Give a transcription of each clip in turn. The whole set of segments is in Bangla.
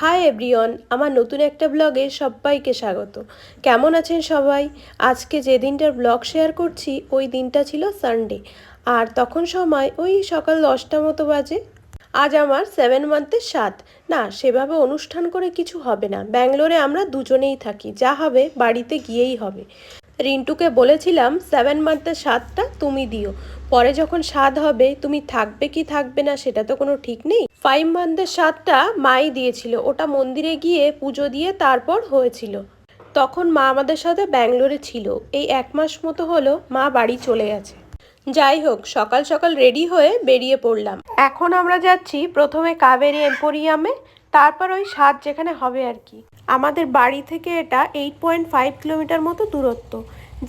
হাই এভরিওয়ান আমার নতুন একটা ব্লগে সবাইকে স্বাগত। কেমন আছেন সবাই? আজকে যে দিনটার ব্লগ শেয়ার করছি, ওই দিনটা ছিল সানডে আর তখন সময় ওই সকাল দশটা মতো বাজে। আজ আমার সেভেন মান্থের সাত। না, সেভাবে অনুষ্ঠান করে কিছু হবে না। ব্যাঙ্গালোরে আমরা দুজনেই থাকি। যা হবে বাড়িতে গিয়েই হবে। রিন্টুকে বলেছিলাম সেভেন মান্থের স্বাদটা তুমি দিও। পরে যখন স্বাদ হবে, তুমি থাকবে কি থাকবে না সেটা তো কোনো ঠিক নেই। ফাইভ মান্থের স্বাদটা মাই দিয়েছিল। ওটা মন্দিরে গিয়ে পুজো দিয়ে তারপর হয়েছিল। তখন মা আমাদের সাথে ব্যাঙ্গালোরে ছিল। এই এক মাস মতো হলো মা বাড়ি চলে গেছে। যাই হোক সকাল সকাল রেডি হয়ে বেরিয়ে পড়লাম। এখন আমরা যাচ্ছি প্রথমে কাবেরি এম্পোরিয়ামে তারপর ওই স্বাদ যেখানে হবে আর কি। আমাদের বাড়ি থেকে এটা এইট পয়েন্ট ফাইভ কিলোমিটার মতো দূরত্ব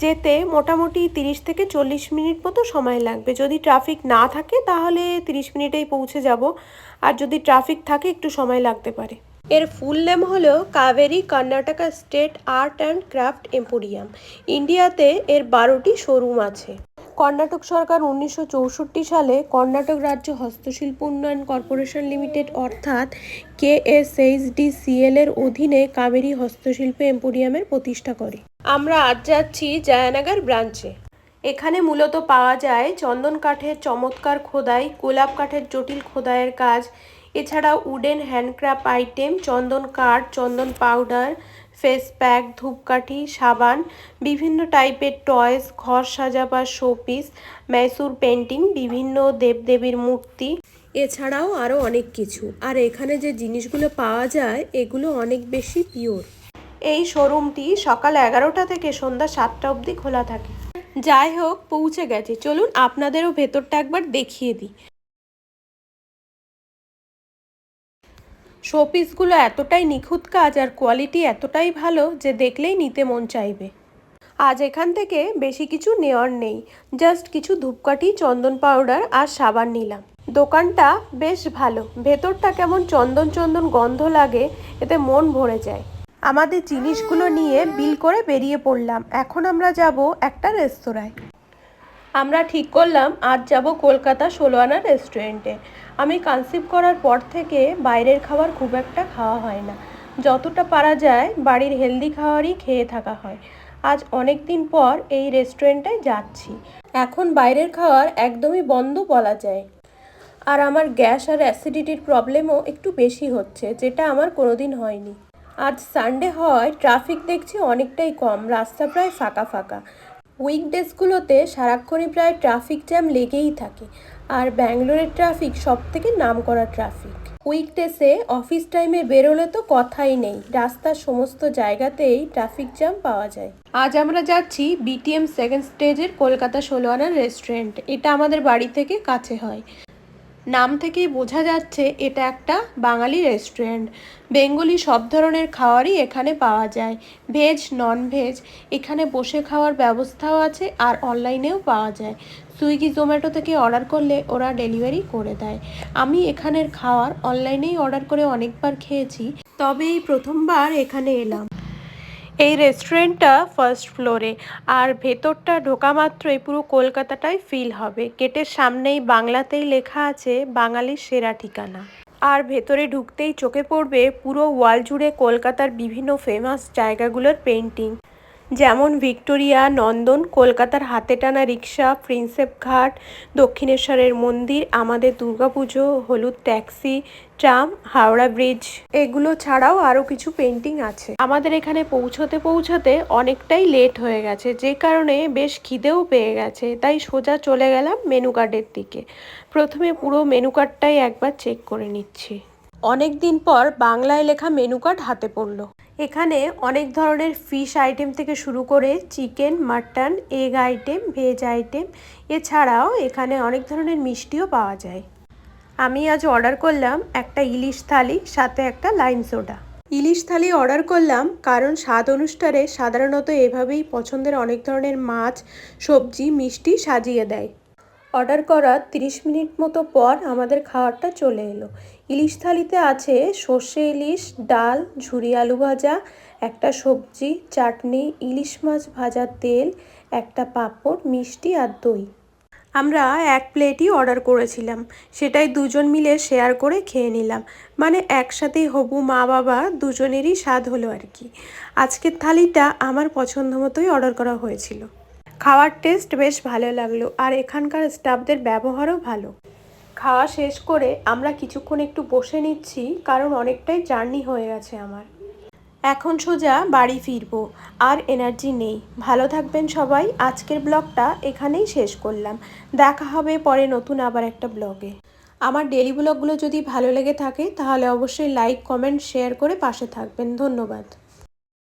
যেতে মোটামুটি তিরিশ থেকে চল্লিশ মিনিট মতো সময় লাগবে। যদি ট্রাফিক না থাকে তাহলে তিরিশ মিনিটেই পৌঁছে যাব। আর যদি ট্রাফিক থাকে একটু সময় লাগতে পারে। এর ফুল নেম হলো Kaveri Karnataka state art and craft emporium ইন্ডিয়াতে এর বারোটি শোরুম আছে। কর্ণাটক সরকার উনিশশো চৌষট্টি সালে কর্ণাটক রাজ্য হস্তশিল্প উন্নয়ন কর্পোরেশন লিমিটেড, অর্থাৎ কেএসএইচডিসিএল এর অধীনে কাবেরী হস্তশিল্প এম্পোরিয়ামের প্রতিষ্ঠা করে। আমরা আজ যাচ্ছি জয়ানগর ব্রাঞ্চে। এখানে মূলত পাওয়া যায় চন্দন কাঠের চমৎকার খোদাই, গোলাপ কাঠের জটিল খোদাইয়ের কাজ। এছাড়া উডেন হ্যান্ডক্রাফট আইটেম, চন্দন কাঠ, চন্দন পাউডার ফেস প্যাক, ধূপকাঠি, সাবান, বিভিন্ন টাইপের টয়েস, ঘর সাজাবার শোপিস, ম্যাসুর পেন্টিং, বিভিন্ন দেবদেবীর মূর্তি। এছাড়াও আরও অনেক কিছু। আর এখানে যে জিনিসগুলো পাওয়া যায়, এগুলো অনেক বেশি পিওর। এই শোরুমটি সকাল এগারোটা থেকে সন্ধ্যা সাতটা অবধি খোলা থাকে। যাই হোক, পৌঁছে গেছে। চলুন আপনাদেরও ভেতরটা একবার দেখিয়ে দিই। শোপিসগুলো এতটাই নিখুঁত কাজ আর কোয়ালিটি এতটাই ভালো যে দেখলেই নিতে মন চাইবে। আজ এখান থেকে বেশি কিছু নেওয়ার নেই, জাস্ট কিছু ধূপকাঠি, চন্দন পাউডার আর সাবান নিলাম। দোকানটা বেশ ভালো, ভেতরটা কেমন চন্দন চন্দন গন্ধ লাগে, এতে মন ভরে যায়। আমাদের জিনিসগুলো নিয়ে বিল করে বেরিয়ে পড়লাম, এখন আমরা যাব একটা রেস্তোরাঁয়। আমরা ঠিক করলাম, আজ যাব কলকাতা ষোলো আনা রেস্টুরেন্টে। আমি কনসিভ করার পর থেকে বাইরের খাবার খুব একটা খাওয়া হয় না। যতটা পারা যায়, বাড়ির হেলদি খাবারই খেয়ে থাকা হয়। আজ অনেক দিন পর এই রেস্টুরেন্টে যাচ্ছি। এখন বাইরের খাওয়ার একদমই বন্ধ বলা যায়। আর আমার গ্যাস আর অ্যাসিডিটির প্রবলেমও একটু বেশি হচ্ছে, যেটা আমার কোনোদিন হয়নি। আজ সানডে হয়, ট্রাফিক দেখছি অনেকটাই কম, রাস্তা প্রায় ফাঁকা ফাঁকা। উইকডেজগুলোতে সারাক্ষণই প্রায় ট্রাফিক জ্যাম লেগেই থাকে, আর ব্যাঙ্গালোরের ট্রাফিক সব থেকে নাম করা ট্রাফিক উইকডেসে অফিস টাইমে বেরোলে তো কথাই নেই, রাস্তার সমস্ত জায়গাতেই ট্রাফিক জ্যাম পাওয়া যায়। আজ আমরা যাচ্ছি বিটিএম সেকেন্ড স্টেজের কলকাতা ষোলো আনার রেস্টুরেন্ট, এটা আমাদের বাড়ি থেকে কাছে হয়। নাম থেকেই বোঝা যাচ্ছে এটা একটা বাঙালি রেস্টুরেন্ট। বেঙ্গলি সব ধরনের খাবারই এখানে পাওয়া যায়। ভেজ নন ভেজ এখানে বসে খাওয়ার ব্যবস্থাও আছে আর অনলাইনেও পাওয়া যায়। সুইগি, জোম্যাটো থেকে অর্ডার করলে ওরা ডেলিভারি করে দেয়। আমি এখানের খাওয়ার অনলাইনেই অর্ডার করে অনেকবার খেয়েছি। তবে এই প্রথমবার এখানে এলাম। এই রেস্টুরেন্টটা ফার্স্ট ফ্লোরে আর ভেতরটা ঢোকা মাত্রই পুরো কলকাতাটাই ফিল হবে। গেটের সামনেই বাংলাতেই লেখা আছে, বাঙালির সেরা ঠিকানা। আর ভেতরে ঢুকতেই চোখে পড়বে পুরো ওয়াল জুড়ে কলকাতার বিভিন্ন ফেমাস জায়গাগুলোর পেন্টিং যেমন ভিক্টোরিয়া, নন্দন, কলকাতার হাতে টানা রিক্সা প্রিন্সেপ ঘাট, দক্ষিণেশ্বরের মন্দির, আমাদের দুর্গাপুজো, হলুদ ট্যাক্সি, ট্রাম, হাওড়া ব্রিজ। এগুলো ছাড়াও আরও কিছু পেন্টিং আছে। আমাদের এখানে পৌঁছতে পৌঁছতে অনেকটাই লেট হয়ে গেছে। যে কারণে বেশ খিদেও পেয়ে গেছে। তাই সোজা চলে গেলাম মেনু কার্ডের দিকে। প্রথমে পুরো মেনু কার্ডটাই একবার চেক করে নিচ্ছি। অনেক দিন পর বাংলায় লেখা মেনু কার্ড হাতে পড়ল। এখানে অনেক ধরনের ফিশ আইটেম থেকে শুরু করে chicken mutton egg item veg item এছাড়াও এখানে অনেক ধরনের মিষ্টিও পাওয়া যায়। আমি আজ অর্ডার করলাম একটা ইলিশ থালি, সাথে একটা লাইন সোডা ইলিশ থালি অর্ডার করলাম কারণ স্বাদ অনুষ্ঠানে সাধারণত এভাবেই পছন্দের অনেক ধরনের মাছ, সবজি, মিষ্টি সাজিয়ে দেয়। অর্ডার করার তিরিশ মিনিট মতো পর আমাদের খাবারটা চলে এলো। ইলিশ থালিতে আছে সর্ষে ইলিশ, ডাল, ঝুরি আলু ভাজা, একটা সবজি, চাটনি, ইলিশ মাছ ভাজার তেল, একটা পাঁপড়, মিষ্টি আর দই। আমরা এক প্লেটই অর্ডার করেছিলাম। সেটাই দুজন মিলে শেয়ার করে খেয়ে নিলাম। মানে একসাথেই হবু মা বাবা দুজনেরই স্বাদ হলো আর কি। আজকের থালিটা আমার পছন্দ মতোই অর্ডার করা হয়েছিল। খাওয়ার টেস্ট বেশ ভালো লাগল, আর এখানকার স্টাফদের ব্যবহারও ভালো। খাওয়া শেষ করে আমরা কিছুক্ষণ একটু বসে নিচ্ছি, কারণ অনেকটাই জার্নি হয়ে গেছে আমার। এখন সোজা বাড়ি ফিরবো, আর এনার্জি নেই। ভালো থাকবেন সবাই, আজকের ব্লগটা এখানেই শেষ করলাম। দেখা হবে পরে নতুন আবার একটা ব্লগে আমার ডেলি ব্লগগুলো যদি ভালো লেগে থাকে, তাহলে অবশ্যই লাইক কমেন্ট শেয়ার করে পাশে থাকবেন। ধন্যবাদ।